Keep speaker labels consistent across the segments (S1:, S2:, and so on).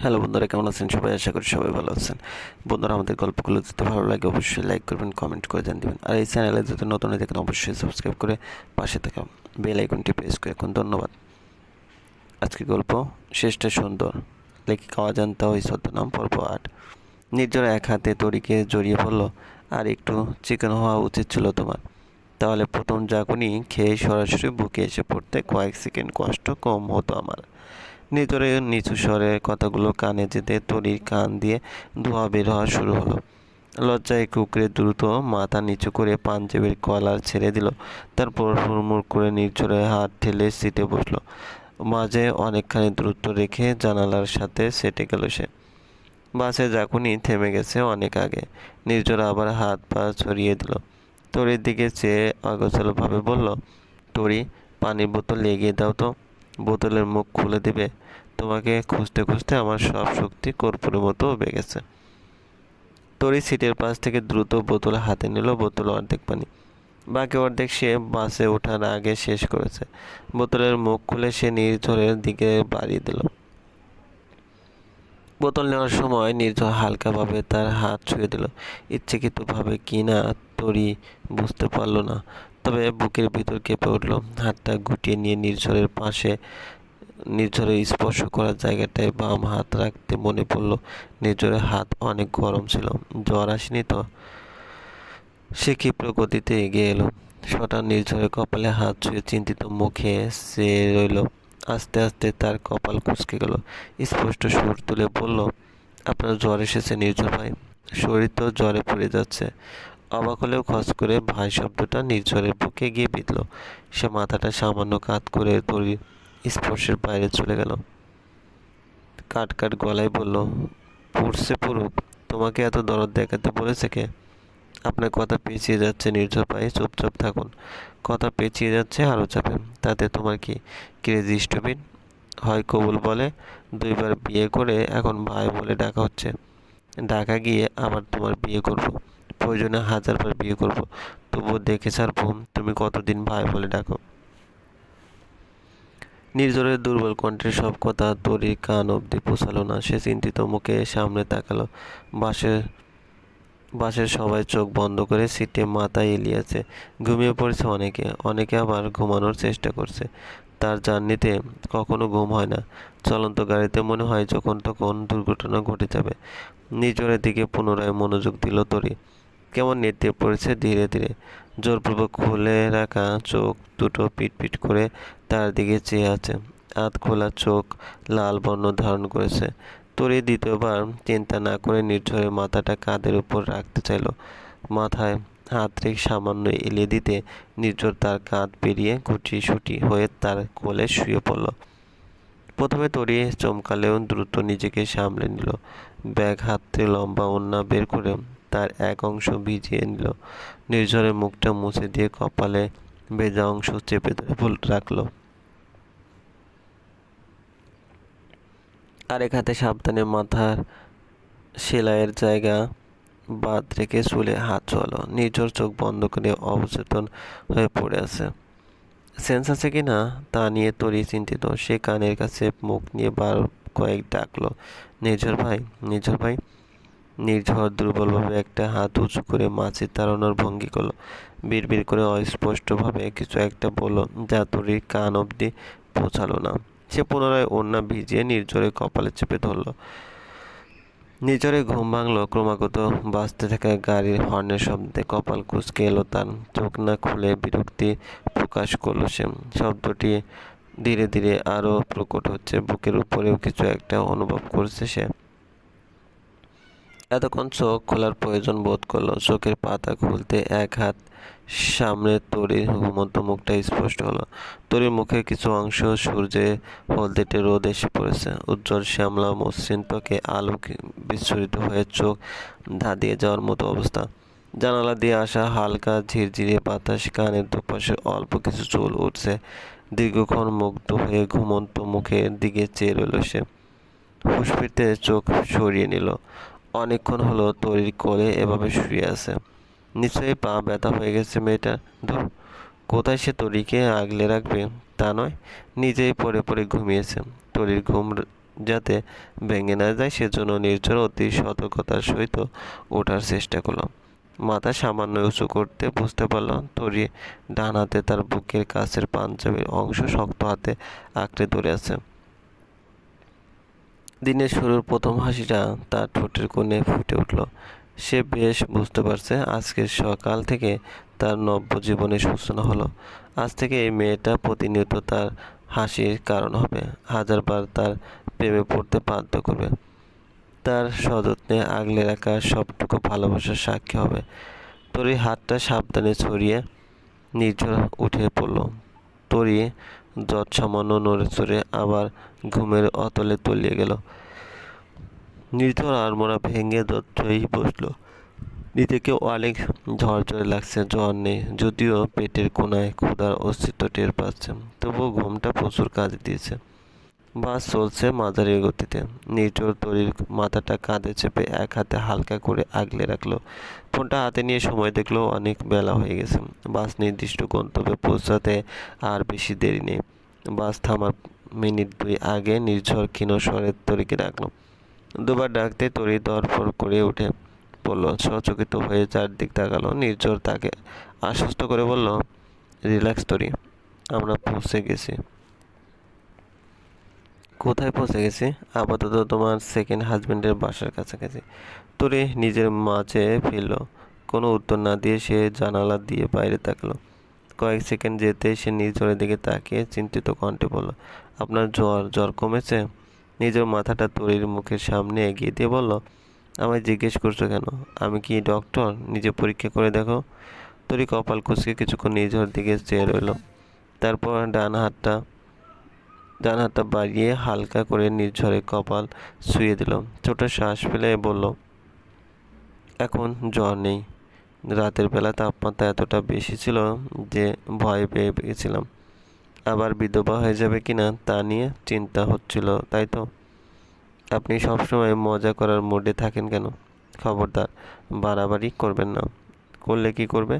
S1: Hello বন্ধুরা, কেমন আছেন সবাই? আশা করি সবাই ভালো আছেন। বন্ধুরা, আমাদের গল্পগুলো যদি ভালো লাগে, অবশ্যই লাইক করবেন কমেন্ট করে জান দিবেন। আর এই চ্যানেলে যদি নতুন হয়ে থাকেন, অবশ্যই সাবস্ক্রাইব করে পাশে থাকা বেল আইকনটি প্রেস করে এখন ধন্যবাদ। আজকে গল্প, শেষটা সুন্দর। লেখিকা অজান্তা ওই নাম পর্ব আট। নির্জরা এক হাতে তরিকে জড়িয়ে পড়ল, আর একটু চিকেন হওয়া উচিত ছিল তোমার। তাহলে প্রথম জাগুনি খেয়ে সরাসরি বুকে এসে পড়তে কয়েক সেকেন্ড কষ্ট কম হতো আমার। নিজরে নিচু স্বরে কথাগুলো কানে যেতে তরির কান দিয়ে ধোয়া বের হওয়া শুরু হলো। লজ্জায় কুকরে দ্রুত মাথা নিচু করে পাঞ্জাবির কলার ছেড়ে দিল। তারপর হুড়মুড় করে নির্ঝরে হাত ঠেলে সিটে বসল। মাঝে অনেকখানি দূরত্ব রেখে জানালার সাথে সেটে গেল সে। বাসে যখনই থেমে গেছে অনেক আগে। নির্জরা আবার হাত পা ছড়িয়ে দিল। তরির দিকে চেয়ে অগোছলভাবে বলল, তরি, পানির বোতল এগিয়ে দাও তো। বোতলের মুখ খুলে দিবে। তোমাকে খুঁজতে খুঁজতে আমার সব শক্তি কর্পূরের মতো উবে গেছে তরি সিটের পাশ থেকে দ্রুত বোতল হাতে নিল বোতল অর্ধেক পানি। বাকি অর্ধেক সে বাসে ওঠার আগে শেষ করেছে। বোতলের মুখ খুলে সে নির্ঝরের দিকে বাড়িয়ে দিল। বোতল নেওয়ার সময় নির্ঝর হালকাভাবে তার হাত ছুঁয়ে দিল। ইচ্ছাকৃতভাবে কি না তরি বুঝতে পারল না। তবে বুকের ভিতর কেঁপে উঠল। হাতটা গুটিয়ে নিয়ে নির্ঝরের পাশে নির্ঝরের স্পর্শ করার জায়গাটায় বাম হাত রাখতে মনে পড়ল নির্ঝরের হাত অনেক গরম ছিল, জ্বর আসেনি তো? সে ক্ষিপ্র গতিতে এগিয়ে এলো। সটান নির্ঝরের কপালে হাত ছুঁয়ে চিন্তিত মুখে সে রইল। আস্তে আস্তে তার কপাল কুচকে গেল। স্পষ্ট সুর তুলে বলল, আপনার জ্বর এসেছে নির্ঝর ভাই। শরীর তো জ্বরে পড়ে যাচ্ছে। অবাক হলেও খস করে ভাই শব্দটা নির্ঝরের বুকে গিয়ে বিঁধল। সে মাথাটা সামান্য কাত করে তরি স্পর্শের বাইরে চলে গেল। কাট কাট গলায় বলল পুরছে পড়ুক তোমাকে এত দরদ দেখাতে বলেছে কে? আপনার কথা পেঁচিয়ে যাচ্ছে নির্ঝর ভাই চুপচাপ থাকুন। কথা পেঁচিয়ে যাচ্ছে আরও চাপে, তাতে তোমার কি ক্রেজি স্টুপিড হয় কবুল বলে, দুইবার বিয়ে করে এখন ভাই বলে ডাকা হচ্ছে। ঢাকা গিয়ে আবার তোমার বিয়ে করব। প্রয়োজনে হাজারবার বিয়ে করব। তবুও দেখে ছাড়বো, তুমি কতদিন ভাই বলে ডাকো? নির্জরের দুর্বল কণ্ঠের সব কথা তরির কান অবধি পোষালো না। সে চিন্তিত মুখে সামনে তাকালো। বাসের বাসের সবাই চোখ বন্ধ করে সিটে মাথা এলিয়েছে ঘুমিয়ে পড়েছে অনেকে। অনেকে আবার ঘুমানোর চেষ্টা করছে। তার জার্নিতে কখনো ঘুম হয় না। চলন্ত গাড়িতে মনে হয় যখন তখন দুর্ঘটনা ঘটে যাবে। নিজরের দিকে পুনরায় মনোযোগ দিল তরি। কেমন নেতে পড়েছে ধীরে ধীরে। জোরপূর্বক খুলে রাখা চোখ দুটো পিটপিট করে তার দিকে চেয়ে আছে। আধ খোলা চোখ লাল বর্ণ ধারণ করেছে। তরি দ্বিতীয়বার চিন্তা না করে নির্ঝরের মাথাটা কাঁধের উপর রাখতে চাইল। মাথায় হাত সামান্য এলিয়ে দিতে নির্ঝর তার কাঁধ পেরিয়ে গুটি সুটি হয়ে তার কোলে শুয়ে পড়ল। প্রথমে তরি চমকালেও দ্রুত নিজেকে সামলে নিল। ব্যাগ হাতে লম্বা ওন্না বের করে তার এক অংশ ভিজিয়ে নিল। নির্ঝরের মুখটা মুছে দিয়ে কপালে ভেজা অংশ চেপে ধরে ফুল রাখল। আরেক হাতে সাবধানে মাথার সেলাইয়ের জায়গা বাদ রেখে চুলে হাত চলো নির্ঝর চোখ বন্ধ করে অবচেতন হয়ে পড়ে আছে। সেন্স আছে কি না তা নিয়ে তরি চিন্তিত। সে কানের কাছে মুখ নিয়ে বার কয়েক ডাকলো। নির্ঝর ভাই নির্ঝর ভাই নির্ঝর দুর্বলভাবে একটা হাত উঁচু করে মাছের তাড়ানোর ভঙ্গি করল। বিড়বিড় করে অস্পষ্টভাবে কিছু একটা বলল, যা তরির কান অবধি পৌঁছালো না। সে পুনরায় ওড়না ভিজিয়ে নির্ঝরে কপালে চেপে ধরল। নিজরে ঘুম ভাঙল, ক্রমাগত বাঁচতে থাকা গাড়ির হর্নের শব্দে কপাল কুচকে এলো তার। চোখ না খুলে বিরক্তি প্রকাশ করল সে। শব্দটি ধীরে ধীরে আরও প্রকট হচ্ছে, বুকের উপরেও কিছু একটা অনুভব করছে সে। এতক্ষণ চোখ খোলার প্রয়োজন বোধ করল। চোখের পাতা খুলতে এক হাত সামনে তরির ঘুমন্ত মুখটা স্পষ্ট হলো। তরির মুখে কিছু অংশ সূর্যে হলদেটে রোদ এসে পড়েছে। উজ্জ্বল, শ্যামলা, মসৃণ ত্বকে আলো বিচ্ছুরিত হয়ে চোখ ধাঁধিয়ে যাওয়ার মতো অবস্থা। জানালা দিয়ে আসা হালকা ঝিরঝিরে বাতাস, কানের দুপাশে অল্প কিছু চুল উঠছে। দীর্ঘক্ষণ মুগ্ধ হয়ে ঘুমন্ত মুখের দিকে চেয়ে রইল সে। হুশ ফিরতে চোখ সরিয়ে নিল। অনেকক্ষণ হলো তরির কোলে এভাবে শুয়ে আছে। নিশ্চয়ই পা ব্যথা হয়ে গেছে মেয়েটা। ধর, কোথায় সে তরিকে আগলে রাখবে? তা নয়, নিজেই পড়ে পড়ে ঘুমিয়েছে। তরির ঘুম যাতে ভেঙে না যায়, সেজন্য নির্ঝর অতি সতর্কতার সহিত ওঠার চেষ্টা করল মাথা সামান্য উঁচু করতে বুঝতে পারল তরি ডান হাতে তার বুকের কাছের পাঞ্জাবির অংশ শক্ত হাতে আঁকড়ে ধরে আছে। দিনের শুরুর প্রথম হাসিটা তার ঠোঁটের কোণে ফুটে উঠল। সে বেশ বুঝতে পারছে আজকের সকাল থেকে তার নব্য জীবনের সূচনা হলো। আজ থেকে এই মেয়েটা প্রতিনিয়ত তার হাসির কারণ হবে। হাজারবার তার প্রেমে পড়তে বাধ্য করবে। তার সযত্নে আগলে রাখা সবটুকু ভালোবাসার সাক্ষী হবে। তরি হাতটা সাবধানে ছড়িয়ে নির্ঝর উঠে পড়ল। তরি যৎ সামান্য নড়ে চড়ে আবার ঘুমের অতলে তলিয়ে গেল। নির্ঝর আড়মোড়া ভেঙে দত্তই বসল। নিজেকে অনেক ঝরঝরে লাগছে, জ্বর নেই, যদিও পেটের কোনায় ক্ষুধার অস্তিত্ব টের পাচ্ছে। তবুও ঘুমটা প্রচুর কাজ দিয়েছে। বাস চলছে মাঝারি গতিতে। নির্ঝর তরির মাথাটা কাঁধে চেপে এক হাতে হালকা করে আগলে রাখল। ফোনটা হাতে নিয়ে সময় দেখল, অনেক বেলা হয়ে গেছে। বাস নির্দিষ্ট গন্তব্যে পৌঁছাতে আর বেশি দেরি নেই। বাস থামার মিনিট দুই আগে নির্ঝর ক্ষীণ স্বরের তরিকে ডাকলো। দুবার ডাকতে তরি দরফর করে উঠে পড়ল। সচকিত হয়ে চারদিক তাকালো। নির্ঝর তাকে আশ্বস্ত করে বলল, রিল্যাক্স তরি, আমরা পৌঁছে গেছি। কোথায় পৌঁছে গেছি? আপাতত তোমার সেকেন্ড হাজবেন্ডের বাসার কাছাকাছি। তোরে নিজের মাঝে ফেলল কোনো উত্তর না দিয়ে সে জানালা দিয়ে বাইরে তাকালো। কয়েক সেকেন্ড যেতে সে নিজের দিকে তাকিয়ে চিন্তিত কণ্ঠে বলল, আপনার জ্বর জ্বর কমেছে? নিজের মাথাটা তরির মুখের সামনে এগিয়ে দিয়ে বলল, আমায় জিজ্ঞেস করছ কেন? আমি কি ডক্টর নিজে পরীক্ষা করে দেখো। তরি কপাল কুচকে কিছুক্ষণ নিজের দিকে চেয়ে রইল। তারপর ডান হাতটা ডান হাতটা বাড়িয়ে হালকা করে নির্ঝরে কপাল শুয়ে দিল। ছোট শ্বাস ফেলে বলল, এখন জ্বর নেই। রাতের বেলা তাপমাত্রা এতটা বেশি ছিল যে ভয় পেয়ে গেছিলাম। আবার বিধবা হয়ে যাবে কিনা তা নিয়ে চিন্তা হচ্ছিল, তাই তো? আপনি সবসময় মজা করার মুডে থাকেন কেন? খবরদার, বাড়াবাড়ি করবেন না। করলে কি করবে?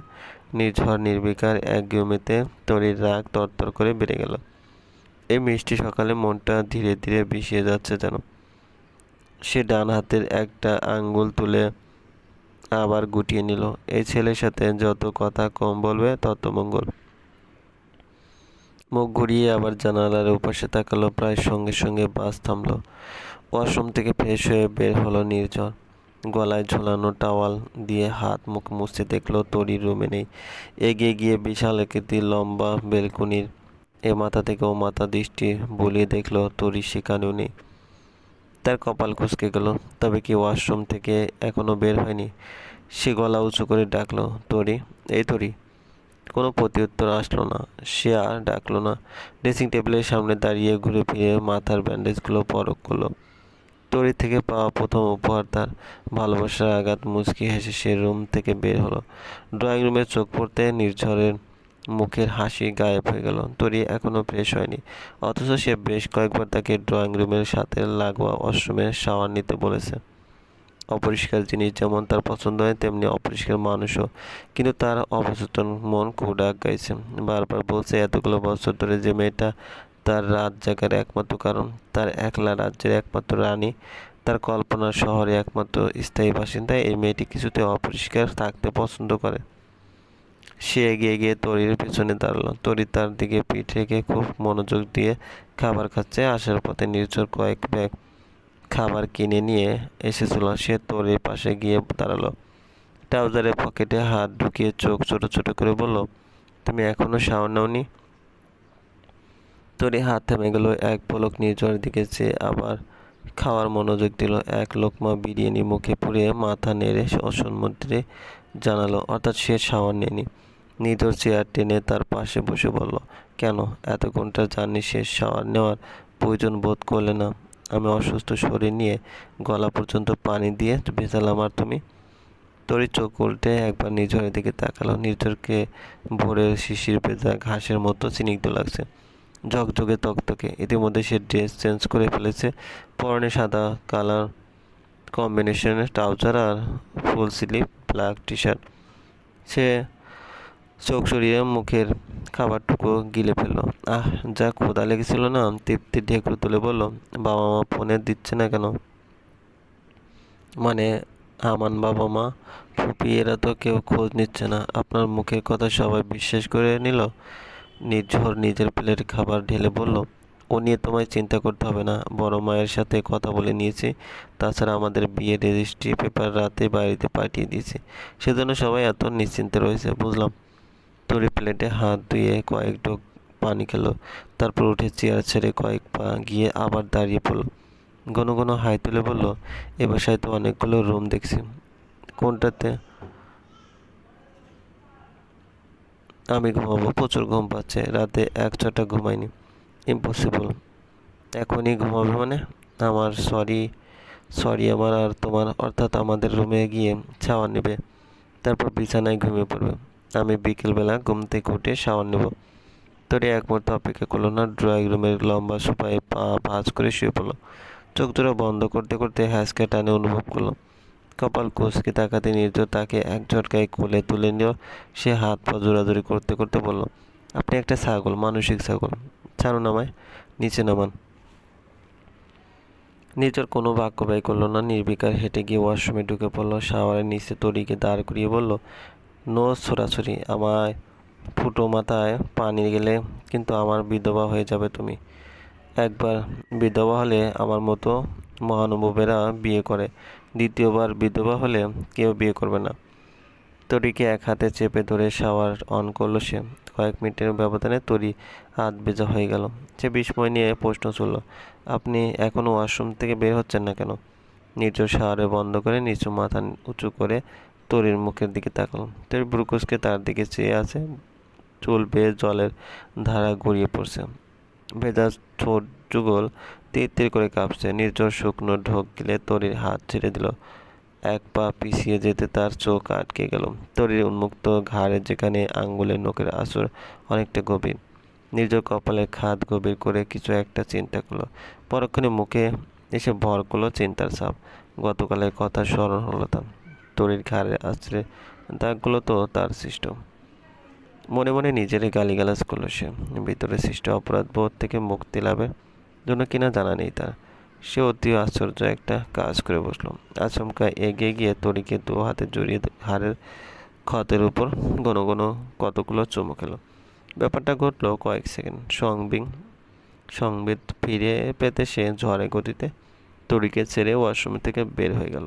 S1: নির্ঝর নির্বিকার এক গেমেতে তরির রাগ তরতর করে বেড়ে গেল। এই মিষ্টি সকালে মনটা ধীরে ধীরে বিষিয়ে যাচ্ছে যেন। সে ডান হাতের একটা আঙ্গুল তুলে আবার গুটিয়ে নিল। এই ছেলের সাথে যত কথা কম বলবে, তত মঙ্গল। মুখ ঘুরিয়ে আবার জানালার উপাসে তাকালো, প্রায় সঙ্গে সঙ্গে বাস থামলো। ওয়াশরুম থেকে ফ্রেশ হয়ে বের হলো নির্ঝর গলায় ঝোলানো টাওয়াল দিয়ে হাত মুখ মুছতে দেখল তরি রুমে নেই। এগিয়ে গিয়ে বিশাল আকৃতি লম্বা বেলকুনির এ মাথা থেকে ও মাথা দৃষ্টি বলিয়ে দেখল তরি সেখানেও নেই তার কপাল খুসকে গেল, তবে কি ওয়াশরুম থেকে এখনও বের হয়নি? সে গলা উঁচু করে ডাকলো, তরি, এই তরি। কোনো প্রত্যুত্তর আসলো না, সে আর ডাকলো না। ড্রেসিং টেবিলের সামনে দাঁড়িয়ে ঘুরে ফিরে মাথার ব্যান্ডেজগুলো পরক করল। তরি থেকে পাওয়া প্রথম উপহার তার ভালোবাসার আঘাত মুচকি হেসে সে রুম থেকে বের হলো। ড্রয়িং রুমে চোখ পড়তে নির্ঝরের মুখের হাসি গায়েব হয়ে গেল। তরি এখনও ফ্রেশ হয়নি। অথচ সে বেশ কয়েকবার তাকে ড্রয়িং রুমের সাথে লাগোয়া ওয়াশরুমে শাওয়ার নিতে বলেছে। অপরিষ্কার জিনিস যেমন তার পছন্দ হয়, তেমনি অপরিষ্কার মানুষও। কিন্তু তার অবচেতন মন খুব ডাক গাইছে। বারবার বলছে, এতগুলো বছর ধরে যে মেয়েটা তার রাত জাগার একমাত্র কারণ, তার একলা রাজ্যের একমাত্র রানী, তার কল্পনার শহরে একমাত্র স্থায়ী বাসিন্দা, এই মেয়েটি কিছুতে অপরিষ্কার থাকতে পছন্দ করে। সে এগিয়ে গিয়ে তরির পিছনে দাঁড়াল। তরি তার দিকে পিঠ রেখে খুব মনোযোগ দিয়ে খাবার খাচ্ছে। আসার পথে নির্ঝর কয়েক ব্যাগ খাবার কিনে নিয়ে এসেছিল। সে তরির পাশে গিয়ে দাঁড়াল। ট্রাউজারের পকেটে হাত ঢুকিয়ে চোখ ছোট ছোট করে বলল, তুমি এখনও শাওয়ার নাওনি? তরি হাত থেমে গেল। এক পলক নির্ঝরের দিকে চেয়ে আবার খাওয়ার মনোযোগ দিল। এক লোকমা বিরিয়ানি মুখে পুড়িয়ে মাথা নেড়ে অসম্মতিতে জানালো, অর্থাৎ সে শাওয়ার নেয়নি। নির্ঝর চেয়ার টেনে তার পাশে বসে বলল, কেন? এত ঘণ্টা জার্নি শেষ শাওয়ার নেওয়ার প্রয়োজন বোধ করলে না? আমি অসুস্থ শরীর নিয়ে গলা পর্যন্ত পানি দিয়ে ভেজালাম, আর তুমি? তরি চোখ উল্টে একবার নির্ঝরের দিকে তাকালো। নির্ঝরকে ভোরের শিশির ভেজা ঘাসের মতো স্নিগ্ধ লাগছে। ঝকঝকে তকতকে। ইতিমধ্যে সে ড্রেস চেঞ্জ করে ফেলেছে। পরনে সাদা কালার কম্বিনেশনের ট্রাউজার আর full sleeve black T shirt সে চোখ সরিয়ে মুখের খাবারটুকু গিলে ফেলল। আহ, যা ক্ষুধা লেগেছিল না? তৃপ্তি ঢেকুর তুলে বলল, বাবা মা ফোনে দিচ্ছে না কেন? মানে আমান বাবা মা ফুপি এরা তো কেউ খোঁজ নিচ্ছে না। আপনার মুখের কথা সবাই বিশ্বাস করে নিল? নির্ঝর নিজের প্লেটে খাবার ঢেলে বলল, ও নিয়ে তোমায় চিন্তা করতে হবে না। বড় মায়ের সাথে কথা বলে নিয়েছি। তাছাড়া আমাদের বিয়ের রেজিস্ট্রি পেপার রাতে বাড়িতে পাঠিয়ে দিয়েছি। সেজন্য সবাই এত নিশ্চিন্তে রয়েছে, বুঝলাম। তরি প্লেটে হাত ধুয়ে কয়েক ঢোক পানি খেলো। তারপর উঠে চেয়ার ছেড়ে কয়েক পা গিয়ে আবার দাঁড়িয়ে পড়ল। ঘন ঘন হাই তুলে বলল, এ বাসায় তো অনেকগুলো রুম দেখছি। কোনটাতে? আমি ঘুমাবো, প্রচুর ঘুম পাচ্ছে। রাতে এক ছটা ঘুমাইনি। ইম্পসিবল। এখনই ঘুমাবে মানে? আমার সরি সরি আমার আর তোমার, অর্থাৎ আমাদের রুমে গিয়ে ছাওয়া নেবে। তারপর বিছানায় ঘুমিয়ে পড়বে। আমি বিকেলবেলা ঘুম থেকে উঠে শাওয়ার নেব। তোরে এক মুহূর্তে অপেক্ষা করল না ড্রয়িং রুমের লম্বা সোফায় পা ভাঁজ করে শুয়ে পড়ল। চোখ দুটো বন্ধ করতে করতে হ্যাসকে টানে অনুভব করল। কপাল কুচকে তাকাতে নির্জর তাকে এক ঝটকায় কোলে তুলে নিল। সে হাত পা জোরাজোরি করতে করতে বলল, আপনি একটা ছাগল, মানসিক ছাগল। ছাড়ুন আমায়, নিচে নামান। নিজের কোনো বাক্য ব্যয় করল না, নির্বিকার হেঁটে গিয়ে ওয়াশরুমে ঢুকে পড়ল। শাওয়ারের নিচে তরিকে দাঁড় করিয়ে বলল নো ছোড়াছড়ি, আমায় ফুটো মাথায় পানি গেলে কিন্তু আমার বিধবা হয়ে যাবে তুমি। একবার বিধবা হলে আমার মতো মহানুভবেরা বিয়ে করে, দ্বিতীয়বার বিধবা হলে কেউ বিয়ে করবে না। তরিকে এক হাতে চেপে ধরে শাওয়ার অন করল সে। কয়েক মিনিটের ব্যবধানে তরি হাত বেজা হয়ে গেল। সে বিস্ময় নিয়ে প্রশ্ন চলল আপনি এখনও ওয়াশরুম থেকে বের হচ্ছেন না কেন? নির্জর শাওয়ারে বন্ধ করে নিচু মাথা উঁচু করে তরির মুখের দিকে তাকালো তরি ব্রুকুসকে তার দিকে চেয়ে আছে, চুল বেয়ে জলের ধারা গড়িয়ে পড়ছে। ভেজা ঠোঁট যুগল তীর করে কাঁপছে নির্জর শুকনো ঢোক গেলে তরির হাত ছেড়ে দিল। এক পা পিছিয়ে যেতে তার চোখ আটকে গেল। তরির উন্মুক্ত ঘাড়ে যেখানে আঙ্গুলের নখের আসর অনেকটা গভীর নির্জর কপালে খাত গভীর করে কিছু একটা চিন্তা করল। পরক্ষণে মুখে এসে ভর করল চিন্তার ছাপ। গতকালের কথা স্মরণ হলো তার। তরির ঘাড়ে আছড়ে দাগগুলো তো তার সৃষ্ট। মনে মনে নিজেরে গালিগালাজ করল সে। ভিতরে সৃষ্ট অপরাধ বোধ থেকে মুক্তি লাভের জন্য কিনা জানা নেই তার। সে অতি আশ্চর্য একটা কাজ করে বসল। আচমকা এগিয়ে গিয়ে তরিকে দু হাতে জড়িয়ে হাড়ের ক্ষতের উপর ঘন ঘন কতগুলো চুমু খেলো। ব্যাপারটা ঘটলো কয়েক সেকেন্ড। সংবিং সংবিদ ফিরে পেতে সে ঝড়ে গতিতে তরিকে ছেড়ে ওয়াশরুম থেকে বের হয়ে গেল।